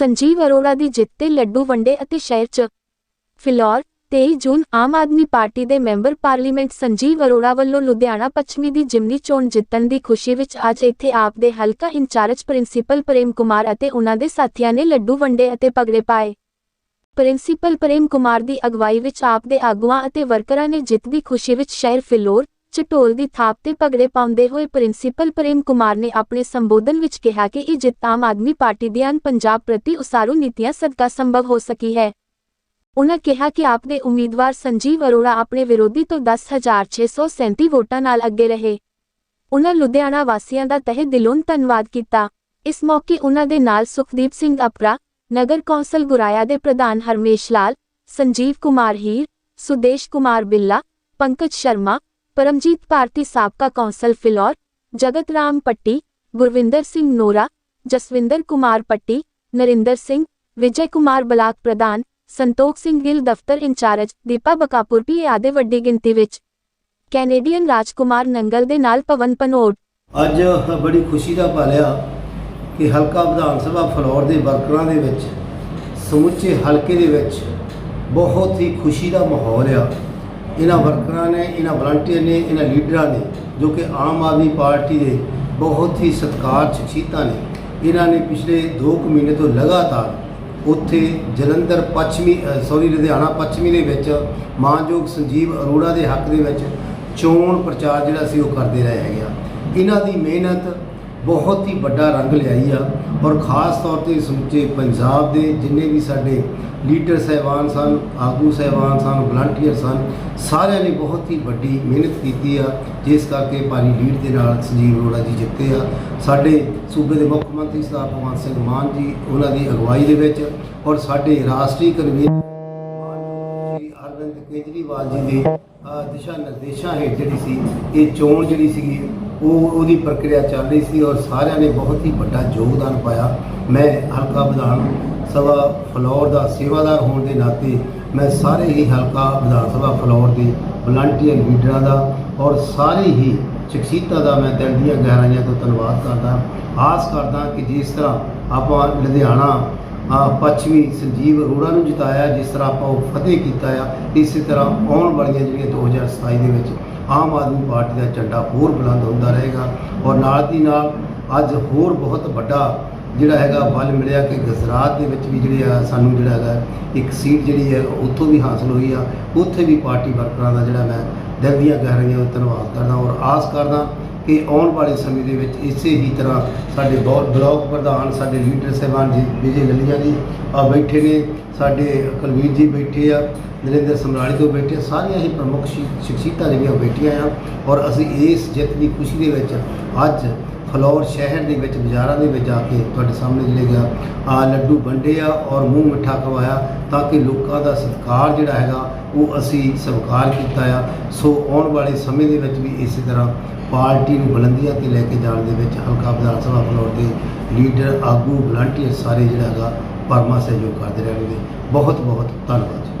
ਸੰਜੀਵ ਅਰੋੜਾ ਦੀ ਜਿੱਤ ਤੇ ਲੱਡੂ ਵੰਡੇ ਅਤੇ ਸ਼ਹਿਰ 'ਚ ਫਿਲੌਰ 23 ਜੂਨ, ਆਮ ਆਦਮੀ ਪਾਰਟੀ ਦੇ ਮੈਂਬਰ ਪਾਰਲੀਮੈਂਟ ਸੰਜੀਵ ਅਰੋੜਾ ਵੱਲੋਂ ਲੁਧਿਆਣਾ ਪੱਛਮੀ ਦੀ ਜਿਮਨੀ ਚੋਣ ਜਿੱਤਣ ਦੀ ਖੁਸ਼ੀ ਵਿੱਚ ਅੱਜ ਇੱਥੇ ਆਪ ਦੇ ਹਲਕਾ ਇੰਚਾਰਜ ਪ੍ਰਿੰਸੀਪਲ ਪ੍ਰੇਮ ਕੁਮਾਰ ਅਤੇ ਉਹਨਾਂ ਦੇ ਸਾਥੀਆਂ ਨੇ ਲੱਡੂ ਵੰਡੇ ਅਤੇ ਪਗੜੇ ਪਾਏ। ਪ੍ਰਿੰਸੀਪਲ ਪ੍ਰੇਮ ਕੁਮਾਰ ਦੀ ਅਗਵਾਈ ਵਿੱਚ ਆਪ ਦੇ ਆਗੂਆਂ ਅਤੇ ਵਰਕਰਾਂ ਨੇ ਜਿੱਤ ਦੀ ਖੁਸ਼ੀ ਵਿੱਚ ਸ਼ਹਿਰ ਫਿਲੌਰ ਚਟੋਲ ਦੀ ਥਾਪ ਤੇ ਪਗੜੇ ਪਾਉਂਦੇ ਹੋਏ ਪ੍ਰਿੰਸੀਪਲ ਪ੍ਰੇਮ ਕੁਮਾਰ ਨੇ ਆਪਣੇ ਸੰਬੋਧਨ ਵਿੱਚ ਕਿਹਾ ਕਿ ਇਹ ਜਿੱਤ ਆਮ ਆਦਮੀ ਪਾਰਟੀ ਦੀਆਂ ਪੰਜਾਬ ਪ੍ਰਤੀ ਉਸਾਰੂ ਨੀਤੀਆਂ ਸਦਕਾ ਸੰਭਵ ਹੋ ਸਕੀ ਹੈ। ਉਨ੍ਹਾਂ ਕਿਹਾ ਕਿ ਆਪ ਦੇ ਉਮੀਦਵਾਰ ਸੰਜੀਵ ਅਰੋੜਾ ਆਪਣੇ ਵਿਰੋਧੀ ਤੋਂ 10637 ਵੋਟਾਂ ਨਾਲ ਅੱਗੇ ਰਹੇ। ਉਨ੍ਹਾਂ ਲੁਧਿਆਣਾ ਵਾਸੀਆਂ ਦਾ ਤਹਿ ਦਿਲੋਂ ਧੰਨਵਾਦ ਕੀਤਾ। ਇਸ ਮੌਕੇ ਉਨ੍ਹਾਂ ਦੇ ਨਾਲ ਸੁਖਦੀਪ ਸਿੰਘ ਅਪਰਾ, ਨਗਰ ਕੌਂਸਲ ਗੁਰਾਇਆ ਦੇ ਪ੍ਰਧਾਨ ਹਰਮੇਸ਼ ਲਾਲ, ਸੰਜੀਵ ਕੁਮਾਰ ਹੀਰ, ਸੁਦੇਸ਼ ਕੁਮਾਰ ਬਿੱਲਾ, ਪੰਕਜ ਸ਼ਰਮਾ ਪਰਮਜੀਤ ਭਾਰਤੀ ਸਾਬਕਾ ਕੌਂਸਲ ਫਿਲੌਰ ਜਗਤ ਰਾਮ ਪੱਟੀ, ਗੁਰਵਿੰਦਰ ਸਿੰਘ ਨੋਰਾ, ਜਸਵਿੰਦਰ ਕੁਮਾਰ ਪੱਟੀ, ਨਰਿੰਦਰ ਸਿੰਘ, ਵਿਜੇ ਕੁਮਾਰ ਬਲਾਕ ਪ੍ਰਧਾਨ, ਸੰਤੋਖ ਸਿੰਘ ਗਿੱਲ ਦਫ਼ਤਰ ਇੰਚਾਰਜ, ਦੀਪਾ ਬਕਾਪੁਰ ਵੀ ਆਦੇ ਵੱਡੀ ਗਿਣਤੀ ਵਿੱਚ। ਕੈਨੇਡੀਅਨ ਰਾਜਕੁਮਾਰ ਨੰਗਲ ਦੇ ਨਾਲ ਪਵਨ ਪਨੋਟ। ਅੱਜ ਬੜੀ ਖੁਸ਼ੀ ਦਾ ਪਲ ਕਿ ਹਲਕਾ ਵਿਧਾਨ ਸਭਾ ਫਲੋਰ ਦੇ ਵਰਕਰਾਂ ਦੇ ਵਿੱਚ, ਸਮੁੱਚੇ ਹਲਕੇ ਦੇ ਵਿੱਚ ਬਹੁਤ ਹੀ ਖੁਸ਼ੀ ਦਾ ਮਾਹੌਲ ਆ। ਇਹਨਾਂ ਵਰਕਰਾਂ ਨੇ, ਇਹਨਾਂ ਵਲੰਟੀਅਰ ਨੇ, ਇਹਨਾਂ ਲੀਡਰਾਂ ਨੇ, ਜੋ ਕਿ ਆਮ ਆਦਮੀ ਪਾਰਟੀ ਦੇ ਬਹੁਤ ਹੀ ਸਤਿਕਾਰ ਸ਼ਖਸੀਅਤਾਂ ਨੇ, ਇਹਨਾਂ ਨੇ ਪਿਛਲੇ 2 ਮਹੀਨੇ ਤੋਂ ਲਗਾਤਾਰ ਉੱਥੇ ਜਲੰਧਰ ਪੱਛਮੀ ਸੌਰੀ ਲੁਧਿਆਣਾ ਪੱਛਮੀ ਦੇ ਵਿੱਚ ਮਾਨਯੋਗ ਸੰਜੀਵ ਅਰੋੜਾ ਦੇ ਹੱਕ ਦੇ ਵਿੱਚ ਚੋਣ ਪ੍ਰਚਾਰ ਜਿਹੜਾ ਸੀ ਉਹ ਕਰਦੇ ਰਹੇ ਹੈਗੇ ਆ। ਇਹਨਾਂ ਦੀ ਮਿਹਨਤ ਬਹੁਤ ਹੀ ਵੱਡਾ ਰੰਗ ਲਿਆਈ ਆ ਔਰ ਖਾਸ ਤੌਰ ਤੇ ਸਮੁੱਚੇ ਪੰਜਾਬ ਦੇ ਜਿੰਨੇ ਵੀ ਸਾਡੇ ਲੀਡਰ ਸਹਿਬਾਨ ਸਨ, ਆਗੂ ਸਹਿਬਾਨ ਸਨ ਵਲੰਟੀਅਰ ਸਨ, ਸਾਰਿਆਂ ਨੇ ਬਹੁਤ ਹੀ ਵੱਡੀ ਮਿਹਨਤ ਕੀਤੀ ਆ, ਜਿਸ ਕਰਕੇ ਭਾਰੀ ਲੀਡ ਦੇ ਨਾਲ ਸੰਜੀਵ ਅਰੋੜਾ ਜੀ ਜਿੱਤੇ ਆ। ਸਾਡੇ ਸੂਬੇ ਦੇ ਮੁੱਖ ਮੰਤਰੀ ਸਰਦਾਰ ਭਗਵੰਤ ਸਿੰਘ ਮਾਨ ਜੀ, ਉਹਨਾਂ ਦੀ ਅਗਵਾਈ ਦੇ ਵਿੱਚ ਔਰ ਸਾਡੇ ਰਾਸ਼ਟਰੀ ਕਨਵੀਨਰ ਅਰਵਿੰਦ ਕੇਜਰੀਵਾਲ ਜੀ ਦੇ ਦਿਸ਼ਾ ਨਿਰਦੇਸ਼ਾਂ ਹੇਠ ਜਿਹੜੀ ਸੀ, ਇਹ ਚੋਣ ਜਿਹੜੀ ਸੀਗੀ, ਉਹ ਉਹਦੀ ਪ੍ਰਕਿਰਿਆ ਚੱਲ ਰਹੀ ਸੀ ਔਰ ਸਾਰਿਆਂ ਨੇ ਬਹੁਤ ਹੀ ਵੱਡਾ ਯੋਗਦਾਨ ਪਾਇਆ। ਮੈਂ ਹਲਕਾ ਵਿਧਾਨ ਸਭਾ ਫਲੋਰ ਦਾ ਸੇਵਾਦਾਰ ਹੋਣ ਦੇ ਨਾਤੇ ਮੈਂ ਸਾਰੇ ਹੀ ਹਲਕਾ ਵਿਧਾਨ ਸਭਾ ਫਲੋਰ ਦੇ ਵਲੰਟੀਅਰ ਲੀਡਰਾਂ ਦਾ ਔਰ ਸਾਰੇ ਹੀ ਸ਼ਖਸੀਅਤਾਂ ਦਾ ਮੈਂ ਦਿਲ ਦੀਆਂ ਗਹਿਰਾਈਆਂ ਤੋਂ ਧੰਨਵਾਦ ਕਰਦਾ, ਆਸ ਕਰਦਾ ਕਿ ਜਿਸ ਤਰ੍ਹਾਂ ਆਪਾਂ ਲੁਧਿਆਣਾ ਪੱਛਮੀ ਸੰਜੀਵ ਅਰੋੜਾ ਨੂੰ ਜਿਤਾਇਆ, ਜਿਸ ਤਰ੍ਹਾਂ ਆਪਾਂ ਉਹ ਫਤਿਹ ਕੀਤਾ ਆ, ਇਸੇ ਤਰ੍ਹਾਂ ਆਉਣ ਵਾਲੀਆਂ ਜਿਹੜੀਆਂ 2027 ਦੇ ਵਿੱਚ ਆਮ ਆਦਮੀ ਪਾਰਟੀ ਦਾ ਝੰਡਾ ਹੋਰ ਬੁਲੰਦ ਹੁੰਦਾ ਰਹੇਗਾ ਔਰ ਨਾਲ ਦੀ ਨਾਲ ਅੱਜ ਹੋਰ ਬਹੁਤ ਵੱਡਾ ਜਿਹੜਾ ਹੈਗਾ ਬਲ ਮਿਲਿਆ ਕਿ ਗੁਜਰਾਤ ਦੇ ਵਿੱਚ ਵੀ ਜਿਹੜੇ ਆ ਸਾਨੂੰ ਜਿਹੜਾ ਹੈਗਾ ਇੱਕ ਸੀਟ ਜਿਹੜੀ ਹੈ ਉੱਥੋਂ ਵੀ ਹਾਸਲ ਹੋਈ ਆ। ਉੱਥੇ ਵੀ ਪਾਰਟੀ ਵਰਕਰਾਂ ਦਾ ਜਿਹੜਾ ਮੈਂ ਦਿਲ ਦੀਆਂ ਗਹਿਰਾਈਆਂ ਧੰਨਵਾਦ ਕਰਦਾ ਔਰ ਆਸ ਕਰਦਾ ਕਿ ਆਉਣ ਵਾਲੇ ਸਮੇਂ ਦੇ ਵਿੱਚ ਇਸੇ ਹੀ ਤਰ੍ਹਾਂ ਸਾਡੇ ਬਹੁਤ ਬਲਾਕ ਪ੍ਰਧਾਨ ਸਾਡੇ ਲੀਡਰ ਸਾਹਿਬਾਨ ਜੀ ਵਿਜੇ ਲੱਲੀਆ ਜੀ ਆ ਬੈਠੇ ਨੇ ਸਾਡੇ ਕੁਲਵੀਰ ਜੀ ਬੈਠੇ ਆ ਨਰਿੰਦਰ ਸਮਰਾਲੀ ਤੋਂ ਬੈਠੇ ਆ, ਸਾਰੀਆਂ ਹੀ ਪ੍ਰਮੁੱਖ ਸ਼ਖ- ਸ਼ਖਸੀਅਤਾਂ ਜਿਹੜੀਆਂ ਬੈਠੀਆਂ ਆ ਔਰ ਅਸੀਂ ਇਸ ਜਿੱਤ ਦੀ ਖੁਸ਼ੀ ਦੇ ਵਿੱਚ ਅੱਜ ਫਲੌਰ ਸ਼ਹਿਰ ਦੇ ਵਿੱਚ, ਬਾਜ਼ਾਰਾਂ ਦੇ ਵਿੱਚ ਜਾ ਕੇ ਤੁਹਾਡੇ ਸਾਹਮਣੇ ਜਿਹੜੇ ਗਿਆ ਆ ਲੱਡੂ ਵੰਡੇ ਆ ਔਰ ਮੂੰਹ ਮਿੱਠਾ ਖਵਾਇਆ ਤਾਂ ਕਿ ਲੋਕਾਂ ਦਾ ਸਤਿਕਾਰ ਜਿਹੜਾ ਹੈਗਾ, ਉਹ ਅਸੀਂ ਸਵੀਕਾਰ ਕੀਤਾ ਆ। ਸੋ ਆਉਣ ਵਾਲੇ ਸਮੇਂ ਦੇ ਵਿੱਚ ਵੀ ਇਸੇ ਤਰ੍ਹਾਂ ਪਾਰਟੀ ਨੂੰ ਬੁਲੰਦੀਆਂ ਤੇ ਲੈ ਕੇ ਜਾਣ ਦੇ ਵਿੱਚ ਹਲਕਾ ਵਿਧਾਨ ਸਭਾ ਫਲੋਰ ਦੇ ਲੀਡਰ, ਆਗੂ, ਵਲੰਟੀਅਰ ਸਾਰੇ ਜਿਹੜਾ ਹੈਗਾ, ਪਰਮਾ ਸਹਿਯੋਗ ਕਰਦੇ ਰਹਿਣਗੇ। ਬਹੁਤ ਬਹੁਤ ਧੰਨਵਾਦ ਜੀ।